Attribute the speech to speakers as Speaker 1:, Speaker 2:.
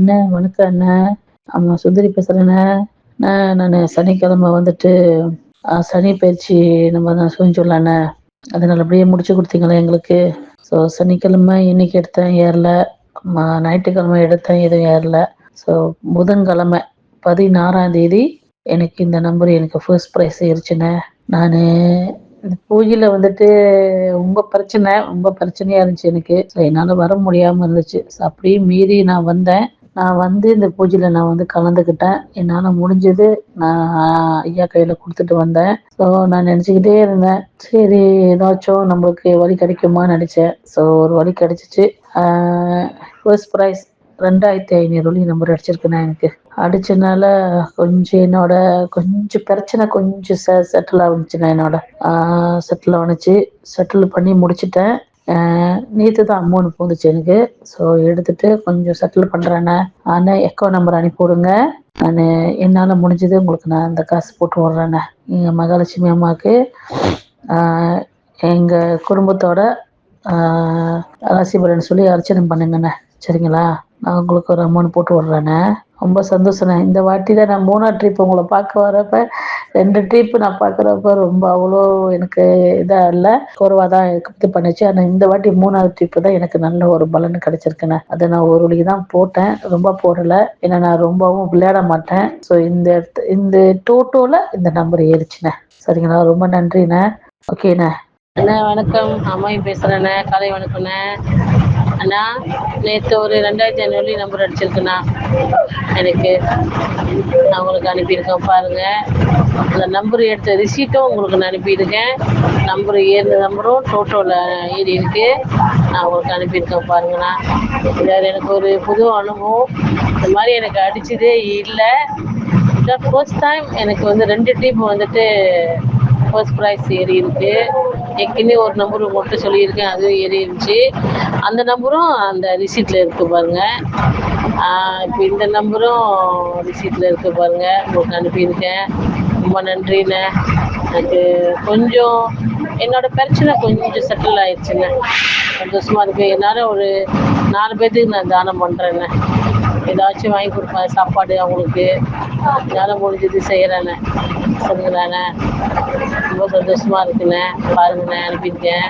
Speaker 1: அண்ணே வணக்கம் அண்ணே. ஆமா சுந்தரி பேசுறேண்ணே. நான் சனிக்கிழமை வந்துட்டு சனி பயிற்சி நம்ம தான் செஞ்சோம்லண்ணே அது நல்லபடியா முடிச்சு கொடுத்தீங்களா எங்களுக்கு. ஸோ சனிக்கிழமை இன்னைக்கு எடுத்தேன் ஏறல. ம ஞாயிற்றுக்கிழமை எடுத்தேன் எதுவும் ஏறல. ஸோ புதன்கிழமை பதினாறாம் தேதி எனக்கு இந்த நம்பர் எனக்கு ஃபர்ஸ்ட் ப்ரைஸ் இருச்சுண்ணே நான் இந்த பூஜையில் வந்துட்டு ரொம்ப பிரச்சனை ரொம்ப பிரச்சனையாக இருந்துச்சு எனக்கு. ஸோ என்னால் வர முடியாமல் இருந்துச்சு. ஸோ அப்படியே மீறி நான் வந்தேன். நான் வந்து இந்த பூஜையில் நான் வந்து கலந்துக்கிட்டேன் என்னால் முடிஞ்சது நான் ஐயா கையில் கொடுத்துட்டு வந்தேன். ஸோ நான் நினச்சிக்கிட்டே இருந்தேன். சரி ஏதாச்சும் நம்மளுக்கு வழி கிடைக்குமா நினச்சேன். ஸோ ஒரு வழி கிடைச்சிச்சு. ஃபர்ஸ்ட் ப்ரைஸ் ரெண்டாயிரத்தி ஐநூறு வழி நம்பர் அடிச்சிருக்கேன் எனக்கு. அடிச்சனால கொஞ்சம் என்னோட கொஞ்சம் பிரச்சனை கொஞ்சம் செட்டில் ஆகுச்சுண்ணா என்னோட. செட்டில் ஆனிச்சு செட்டில் பண்ணி முடிச்சிட்டேன். நேற்று தான் அமௌண்ட் போந்துச்சு எனக்கு. ஸோ எடுத்துட்டு கொஞ்சம் செட்டில் பண்ணுறேண்ணே ஆனால் எக்கோ நம்பர் அனுப்பிவிடுங்க நான் என்னால் முடிஞ்சது உங்களுக்கு நான் அந்த காசு போட்டு விட்றேண்ணே எங்கள் மகாலட்சுமி அம்மாவுக்கு எங்கள் குடும்பத்தோட ராசிபலன் சொல்லி அர்ச்சனை பண்ணுங்கண்ணே சரிங்களா? நான் உங்களுக்கு ஒரு அமௌண்ட் போட்டு விட்றேண்ணே ரொம்ப சந்தோஷண்ணே இந்த வாட்டி தான் நான் மூணாவது ட்ரிப் உங்களை பார்க்க வரப்ப ரெண்டு ட்ரிப் நான் பார்க்குறப்ப ரொம்ப அவ்வளோ எனக்கு இதாக இல்லை. குறைவாக தான் இது பண்ணுச்சு. ஆனால் இந்த வாட்டி மூணாவது ட்ரிப்பு தான் எனக்கு நல்ல ஒரு பலன் கிடச்சிருக்குண்ணே. அதை நான் ஒரு வழி தான் போட்டேன். ரொம்ப போடலை. ஏன்னா நான் ரொம்பவும் விளையாட மாட்டேன். ஸோ இந்த இடத்து இந்த டோட்டோவில் இந்த நம்பர் ஏறிச்சுண்ணே. சரிங்களா ரொம்ப நன்றிண்ணே. ஓகேண்ணே. அண்ணா வணக்கம். அம்மாயும் பேசுகிறேண்ணே காலை வணக்கம்ண்ணே. அண்ணா நேற்று ஒரு ரெண்டாயிரத்தி ஐநூறு நம்பர் அடிச்சிருக்குண்ணா. எனக்கு நான் உங்களுக்கு அனுப்பியிருக்கேன் பாருங்கள் அந்த நம்பர் எடுத்த ரிசீட்டும் உங்களுக்கு நான் அனுப்பியிருக்கேன். நம்பர் ஏறின நம்பரும் டோட்டோவில் ஏறி இருக்கு. நான் உங்களுக்கு அனுப்பியிருக்கேன் பாருங்கண்ணா. இதில் எனக்கு ஒரு புது அனுபவம். இந்த மாதிரி எனக்கு அடிச்சதே இல்லை. ஃபர்ஸ்ட் டைம் எனக்கு வந்து ரெண்டு டீம் வந்துட்டு ஃபர்ஸ்ட் ப்ரைஸ் ஏறி இருக்கு. ஏற்கனவே ஒரு நம்பர் மட்டும் சொல்லியிருக்கேன் அதுவும் ஏறி இருந்துச்சு அந்த நம்பரும் அந்த ரிசீட்டில் இருக்கு பாருங்க. இப்போ இந்த நம்பரும் ரிசீட்டில் இருக்கு பாருங்க. உங்களுக்கு அனுப்பியிருக்கேன். ரொம்ப நன்றிண்ணே. எனக்கு கொஞ்சம் என்னோட பிரச்சனை கொஞ்சம் செட்டில் ஆயிடுச்சுங்க சந்தோஷமா இருக்கு. என்னால் ஒரு நாலு பேர்த்துக்கு நான் தானம் பண்ணுறேண்ணே ஏதாச்சும் வாங்கி கொடுப்பேன் சாப்பாடு அவங்களுக்கு. என்னால் முடிஞ்சது செய்கிறேண்ணே சரிங்களாண்ணே? ரொம்ப சந்தோஷமா இருக்குண்ணே பாருங்கண்ணே அனுப்பியிருக்கேன்.